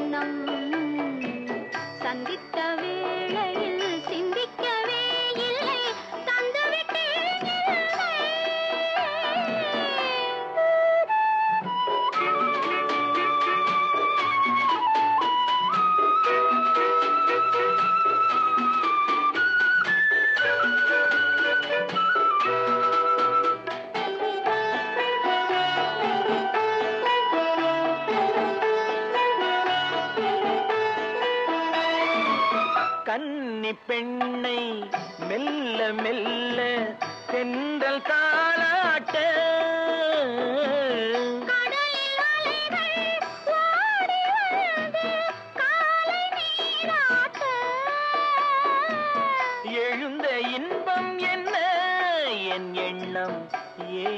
கன்னம் சந்தித்த கன்னி பெண்ணை மெல்ல மெல்ல தென்றல் தாளாட்ட. எழுந்த இன்பம் என்ன? என் எண்ணம் ஏ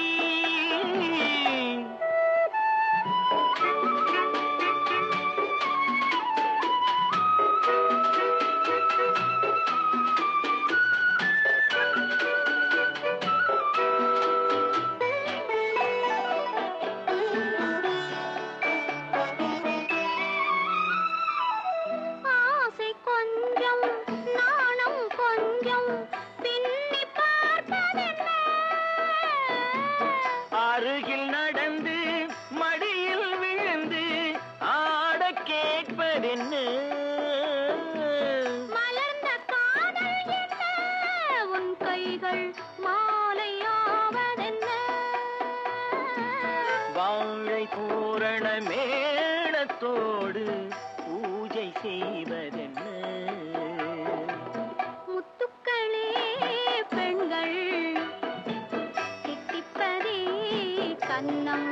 கேட்பதென்ன? மலர்ந்த காதல் என்ன? உன் கைகள் மாலையாவதென்ன? வாழை பூரண மேளத்தோடு பூஜை செய்வதென்ன? முத்துக்களே பெண்கள் தித்திப்பதே கன்னம்